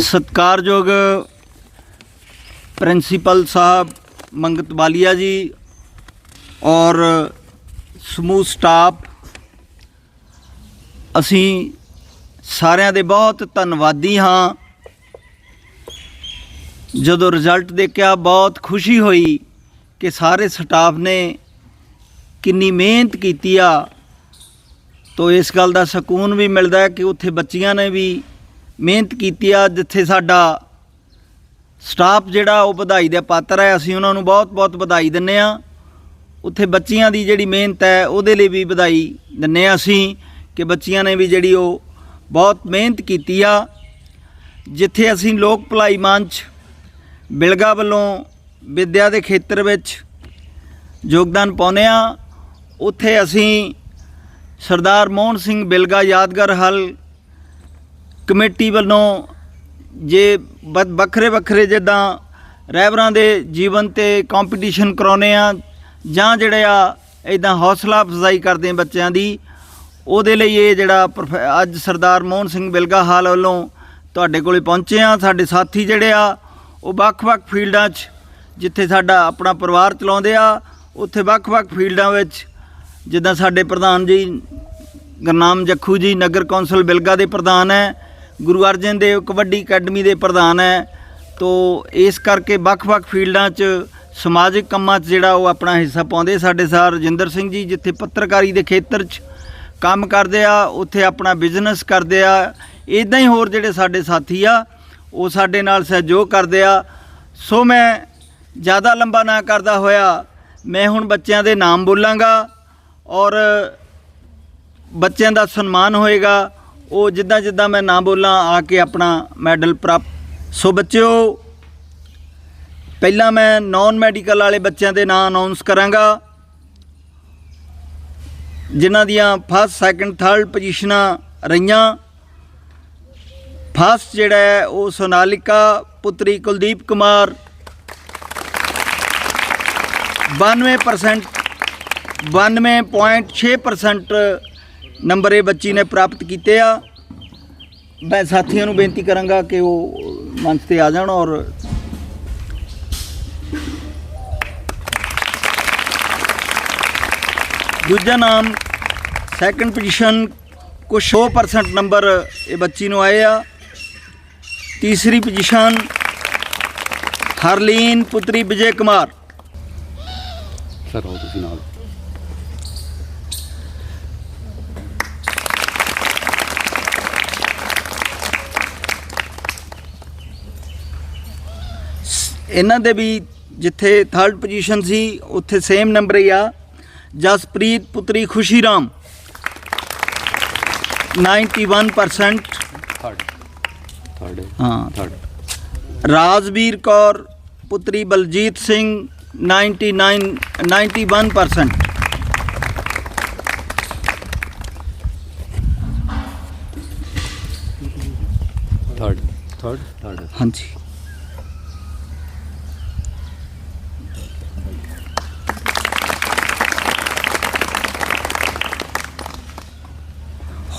ਸਤਿਕਾਰਯੋਗ ਪ੍ਰਿੰਸੀਪਲ ਸਾਹਿਬ ਮੰਗਤ ਬਾਲੀਆ ਜੀ ਔਰ ਸਮੂਹ ਸਟਾਫ, ਅਸੀਂ ਸਾਰਿਆਂ ਦੇ ਬਹੁਤ ਧੰਨਵਾਦੀ ਹਾਂ। ਜਦੋਂ ਰਿਜ਼ਲਟ ਦੇਖਿਆ, ਬਹੁਤ ਖੁਸ਼ੀ ਹੋਈ ਕਿ ਸਾਰੇ ਸਟਾਫ ਨੇ ਕਿੰਨੀ ਮਿਹਨਤ ਕੀਤੀ ਆ। ਤੋ ਇਸ ਗੱਲ ਦਾ ਸਕੂਨ ਵੀ ਮਿਲਦਾ ਕਿ ਉੱਥੇ ਬੱਚੀਆਂ ਨੇ ਵੀ ਮਿਹਨਤ ਕੀਤੀ ਆ, ਜਿੱਥੇ ਸਾਡਾ ਸਟਾਫ ਜਿਹੜਾ ਉਹ ਵਧਾਈ ਦੇ ਪਾਤਰ ਹੈ ਅਸੀਂ ਉਹਨਾਂ ਨੂੰ ਬਹੁਤ-ਬਹੁਤ ਵਧਾਈ ਦਿੰਨੇ ਆ। ਉੱਥੇ ਬੱਚੀਆਂ ਦੀ ਜਿਹੜੀ ਮਿਹਨਤ ਹੈ, ਉਹਦੇ ਲਈ ਵੀ ਵਧਾਈ ਦਿੰਨੇ ਆ ਅਸੀਂ ਕਿ ਬੱਚੀਆਂ ਨੇ ਵੀ ਜਿਹੜੀ ਉਹ ਬਹੁਤ ਮਿਹਨਤ ਕੀਤੀ ਆ। ਜਿੱਥੇ ਅਸੀਂ ਲੋਕ ਭਲਾਈ ਮੰਚ ਬਿਲਗਾ ਵੱਲੋਂ ਵਿਦਿਆ ਦੇ ਖੇਤਰ ਵਿੱਚ ਯੋਗਦਾਨ ਪਾਉਂਦੇ ਆ, ਉੱਥੇ ਅਸੀਂ ਸਰਦਾਰ ਮੋਹਨ ਸਿੰਘ ਬਿਲਗਾ ਯਾਦਗਾਰ ਹਲ ਕਮੇਟੀ ਵੱਲੋਂ ਜੇ ਵੱਖਰੇ ਵੱਖਰੇ ਜਿੱਦਾਂ ਰਹਿਬਰਾਂ ਦੇ ਜੀਵਨ ਤੇ ਕੰਪੀਟੀਸ਼ਨ ਕਰਾਉਨੇ ਆ ਜਾਂ ਜਿਹੜੇ ਆ ਇਦਾਂ ਹੌਸਲਾ ਅਫਜ਼ਾਈ ਕਰਦੇ ਬੱਚਿਆਂ ਦੀ, ਉਹਦੇ ਲਈ ਇਹ ਜਿਹੜਾ ਪ੍ਰੋਫੈ- ਅੱਜ ਸਰਦਾਰ ਮੋਹਨ ਸਿੰਘ ਬਿਲਗਾ ਹਾਲ ਵੱਲੋਂ ਤੁਹਾਡੇ ਕੋਲੇ ਪਹੁੰਚੇ ਆ ਸਾਡੇ ਸਾਥੀ ਜਿਹੜੇ ਆ, ਉਹ ਵੱਖ-ਵੱਖ ਫੀਲਡਾਂ 'ਚ ਜਿੱਥੇ ਸਾਡਾ ਆਪਣਾ ਪਰਿਵਾਰ ਚਲਾਉਂਦੇ ਆ, ਉੱਥੇ ਵੱਖ-ਵੱਖ ਫੀਲਡਾਂ ਵਿੱਚ ਜਿੱਦਾਂ ਸਾਡੇ ਪ੍ਰਧਾਨ ਜੀ, ਗੁਰਨਾਮ ਜੱਖੂ ਜੀ, ਨਗਰ ਕੌਂਸਲ ਬਿਲਗਾ ਦੇ ਪ੍ਰਧਾਨ ਹੈ ਗੁਰੂ ਅਰਜਨ ਦੇਵ ਕਬੱਡੀ ਅਕੈਡਮੀ ਦੇ ਪ੍ਰਧਾਨ ਹੈ। ਤੋ ਇਸ ਕਰਕੇ ਵੱਖ-ਵੱਖ ਫੀਲਡਾਂ 'ਚ ਸਮਾਜਿਕ ਕੰਮਾਂ 'ਚ ਜਿਹੜਾ ਉਹ ਆਪਣਾ ਹਿੱਸਾ ਪਾਉਂਦੇ। ਸਾਡੇ ਸਾਰ ਰਜਿੰਦਰ ਸਿੰਘ ਜੀ ਜਿੱਥੇ ਪੱਤਰਕਾਰੀ ਦੇ ਖੇਤਰ 'ਚ ਕੰਮ ਕਰਦੇ ਆ, ਉੱਥੇ ਆਪਣਾ ਬਿਜ਼ਨਸ ਕਰਦੇ ਆ। ਇਦਾਂ ਹੀ ਹੋਰ ਜਿਹੜੇ ਸਾਡੇ ਸਾਥੀ ਆ, ਉਹ ਸਾਡੇ ਨਾਲ ਸਹਿਯੋਗ ਕਰਦੇ ਆ। ਸੋ ਮੈਂ ਜ਼ਿਆਦਾ ਲੰਬਾ ਨਾ ਕਰਦਾ ਹੋਇਆ, ਮੈਂ ਹੁਣ ਬੱਚਿਆਂ ਦੇ ਨਾਮ ਬੋਲਾਂਗਾ ਔਰ ਬੱਚਿਆਂ ਦਾ ਸਨਮਾਨ ਹੋਏਗਾ। ਉਹ ਜਿੱਦਾਂ ਜਿੱਦਾਂ ਮੈਂ ਨਾ ਬੋਲਾਂ, ਆ ਕੇ ਆਪਣਾ ਮੈਡਲ ਪ੍ਰਾਪਤ ਸੋ ਬੱਚਿਓ, ਪਹਿਲਾਂ ਮੈਂ ਨਾਨ ਮੈਡੀਕਲ ਵਾਲੇ ਬੱਚਿਆਂ ਦੇ ਨਾਂ ਅਨਾਉਂਸ ਕਰਾਂਗਾ। ਜਿਨ੍ਹਾਂ ਦੀਆਂ ਫਸਟ ਸੈਕੰਡ ਥਰਡ ਪੋਜੀਸ਼ਨਾਂ ਰਹੀਆਂ। ਫਸਟ ਜਿਹੜਾ ਹੈ, ਉਹ ਸੋਨਾਲਿਕਾ, ਪੁੱਤਰੀ ਕੁਲਦੀਪ ਕੁਮਾਰ। 92% 92.6% ਨੰਬਰ ਇਹ ਬੱਚੀ ਨੇ ਪ੍ਰਾਪਤ ਕੀਤੇ ਆ। ਮੈਂ ਸਾਥੀਆਂ ਨੂੰ ਬੇਨਤੀ ਕਰਾਂਗਾ ਕਿ ਉਹ ਮੰਚ ਤੇ ਆ ਜਾਣ ਔਰ ਦੂਜਾ ਨਾਮ ਸੈਕੰਡ ਪੋਜੀਸ਼ਨ ਕੁਛ 100% ਨੰਬਰ ਇਹ ਬੱਚੀ ਨੂੰ ਆਏ ਆ। ਤੀਸਰੀ ਪੋਜੀਸ਼ਨ ਹਰਲੀਨ ਪੁੱਤਰੀ ਵਿਜੇ ਕੁਮਾਰ। ਸਰ, ਆਓ ਤੁਸੀਂ ਨਾਲ। ਇਹਨਾਂ ਦੇ ਵੀ ਜਿੱਥੇ ਥਰਡ ਪੋਜੀਸ਼ਨ ਸੀ ਉੱਥੇ ਸੇਮ ਨੰਬਰ ਹੀ ਆ। ਜਸਪ੍ਰੀਤ ਪੁੱਤਰੀ ਖੁਸ਼ੀ ਰਾਮ 91% ਥਰਡ ਥਰਡ ਹਾਂ। ਥਰਡ ਰਾਜਵੀਰ ਕੌਰ ਪੁੱਤਰੀ Baljit Singh 99 91% third third third ਹਾਂਜੀ।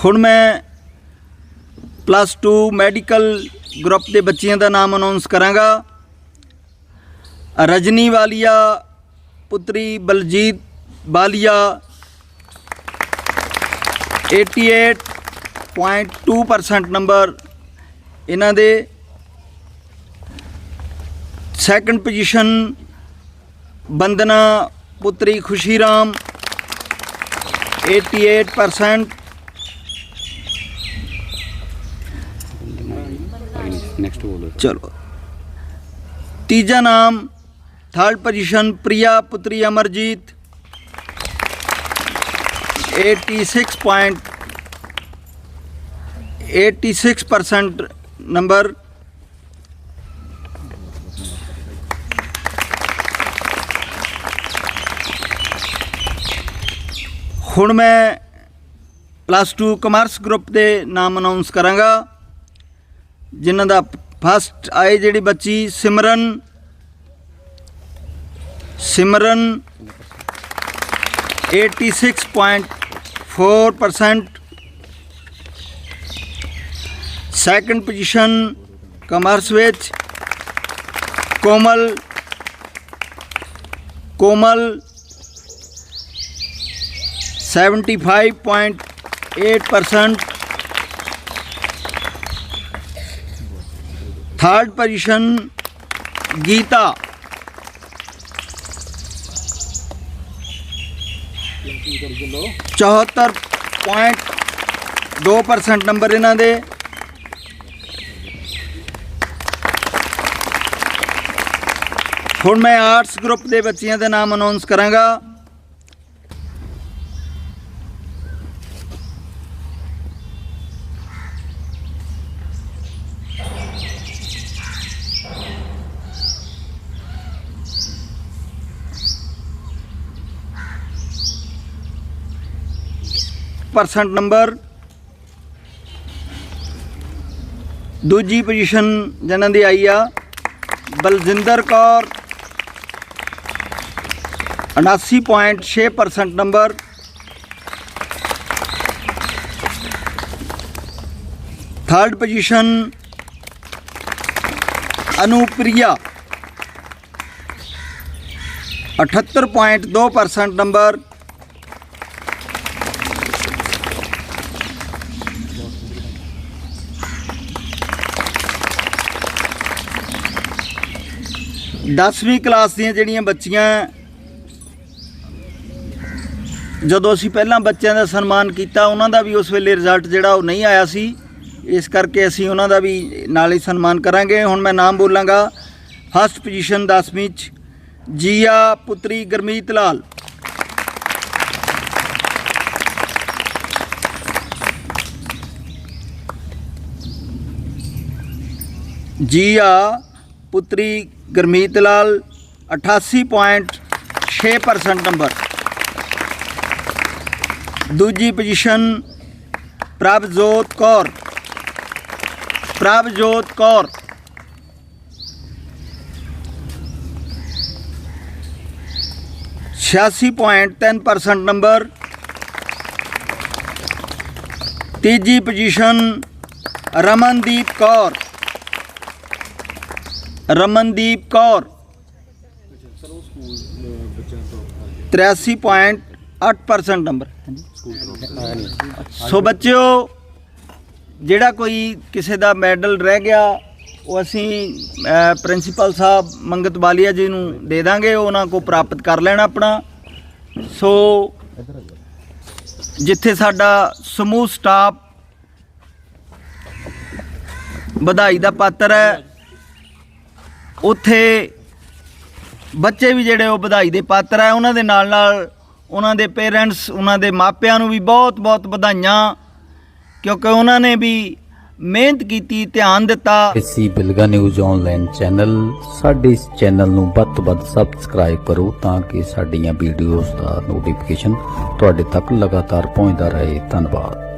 ਹੁਣ ਮੈਂ ਪਲੱਸ 2 ਮੈਡੀਕਲ ਗਰੁੱਪ ਦੇ ਬੱਚਿਆਂ ਦਾ ਨਾਮ ਅਨਾਉਂਸ ਕਰਾਂਗਾ। ਰਜਨੀ ਵਾਲੀਆ, ਪੁੱਤਰੀ ਬਲਜੀਤ ਵਾਲੀਆ 88.2% ਨੰਬਰ ਇਹਨਾਂ ਦੇ। ਸੈਕੰਡ ਪੋਜੀਸ਼ਨ ਬੰਦਨਾ, ਪੁੱਤਰੀ ਖੁਸ਼ੀ ਰਾਮ 88% ਨੈਕਸਟ ਬੋਲੋ ਚਲੋ ਤੀਜਾ ਨਾਮ ਥਰਡ ਪੋਜੀਸ਼ਨ ਪ੍ਰਿਆ ਪੁੱਤਰੀ ਅਮਰਜੀਤ 86 ਪੁਆਇੰਟ 86% ਨੰਬਰ ਹੁਣ ਮੈਂ ਪਲੱਸ 2 ਕਮਰਸ ਗਰੁੱਪ ਦੇ ਨਾਮ ਅਨਾਉਂਸ ਕਰਾਂਗਾ ਜਿਨ੍ਹਾਂ ਦਾ ਫਸਟ ਆਏ ਜਿਹੜੀ ਬੱਚੀ Simran Simran 86.4% second position commerce ਵਿੱਚ, ਕੋਮਲ ਕੋਮਲ 75.8% ਥਰਡ ਪੋਜੀਸ਼ਨ ਗੀਤਾ ਚੌਹਤਰ ਪੁਆਇੰਟ 2% ਨੰਬਰ ਇਹਨਾਂ ਦੇ। ਹੁਣ ਮੈਂ ਆਰਟਸ ਗਰੁੱਪ ਦੇ ਬੱਚਿਆਂ ਦੇ ਨਾਮ ਅਨਾਉਂਸ ਕਰਾਂਗਾ। ਪਰਸੈਂਟ ਨੰਬਰ ਦੂਜੀ ਪੋਜੀਸ਼ਨ ਜਿਹਨਾਂ ਦੀ ਆਈ ਆ, Baljinder Kaur. 79.6% number third position Anupriya. 78.2% number ਦਸਵੀਂ ਕਲਾਸ ਦੀਆਂ ਜਿਹੜੀਆਂ ਬੱਚੀਆਂ ਜਦੋਂ ਅਸੀਂ ਪਹਿਲਾਂ ਬੱਚਿਆਂ ਦਾ ਸਨਮਾਨ ਕੀਤਾ, ਉਹਨਾਂ ਦਾ ਵੀ ਉਸ ਵੇਲੇ ਰਿਜ਼ਲਟ ਜਿਹੜਾ ਉਹ ਨਹੀਂ ਆਇਆ ਸੀ। ਇਸ ਕਰਕੇ ਅਸੀਂ ਉਹਨਾਂ ਦਾ ਵੀ ਨਾਲ ਹੀ ਸਨਮਾਨ ਕਰਾਂਗੇ। ਹੁਣ ਮੈਂ ਨਾਮ ਬੋਲਾਂਗਾ। ਫਸਟ ਪੋਜੀਸ਼ਨ 10ਵੀਂ ਚ ਜੀਆ ਪੁੱਤਰੀ ਗਰਮੀਤ ਲਾਲ। ਜੀਆ ਪੁੱਤਰੀ ਗਰਮੀਤ ਲਾਲ 88.6% ਨੰਬਰ ਦੂਜੀ ਪੋਜੀਸ਼ਨ ਪ੍ਰਭਜੋਤ ਕੌਰ। ਪ੍ਰਭਜੋਤ ਕੌਰ। ਛਿਆਸੀ ਪੁਆਇੰਟ ਤਿੰਨ ਪਰਸੈਂਟ ਨੰਬਰ ਤੀਜੀ position Ramandeep Kaur. Ramandeep Kaur. 83.8% number so ਬੱਚਿਓ, ਜਿਹੜਾ ਕੋਈ ਕਿਸੇ ਦਾ ਮੈਡਲ ਰਹਿ ਗਿਆ, ਉਹ ਅਸੀਂ ਪ੍ਰਿੰਸੀਪਲ ਸਾਹਿਬ ਮੰਗਤ ਬਾਲੀਆ ਜੀ ਨੂੰ ਦੇ ਦਾਂਗੇ ਉਹਨਾਂ ਕੋ ਪ੍ਰਾਪਤ ਕਰ ਲੈਣਾ ਆਪਣਾ। ਸੋ ਜਿੱਥੇ ਸਾਡਾ ਸਮੂਹ ਸਟਾਫ ਵਧਾਈ ਦਾ ਪਾਤਰ ਹੈ ਉੱਥੇ ਬੱਚੇ ਵੀ ਜਿਹੜੇ ਉਹ ਵਧਾਈ ਦੇ ਪਾਤਰ ਹੈ ਉਹਨਾਂ ਦੇ ਨਾਲ ਨਾਲ ਉਹਨਾਂ ਦੇ ਪੇਰੈਂਟਸ, ਉਹਨਾਂ ਦੇ ਮਾਪਿਆਂ ਨੂੰ ਵੀ ਬਹੁਤ ਬਹੁਤ ਵਧਾਈਆਂ, ਕਿਉਂਕਿ ਉਹਨਾਂ ਨੇ ਵੀ ਮਿਹਨਤ ਕੀਤੀ, ਧਿਆਨ ਦਿੱਤਾ। ਇਸੀ ਬਿਲਗਾ ਨਿਊਜ਼ ਆਨਲਾਈਨ ਚੈਨਲ, ਸਾਡੇ ਇਸ ਚੈਨਲ ਨੂੰ ਵੱਧ ਤੋਂ ਵੱਧ ਸਬਸਕ੍ਰਾਈਬ ਕਰੋ ਤਾਂ ਕਿ ਸਾਡੀਆਂ ਵੀਡੀਓਜ਼ ਦਾ ਨੋਟੀਫਿਕੇਸ਼ਨ ਤੁਹਾਡੇ ਤੱਕ ਲਗਾਤਾਰ ਪਹੁੰਚਦਾ ਰਹੇ। ਧੰਨਵਾਦ।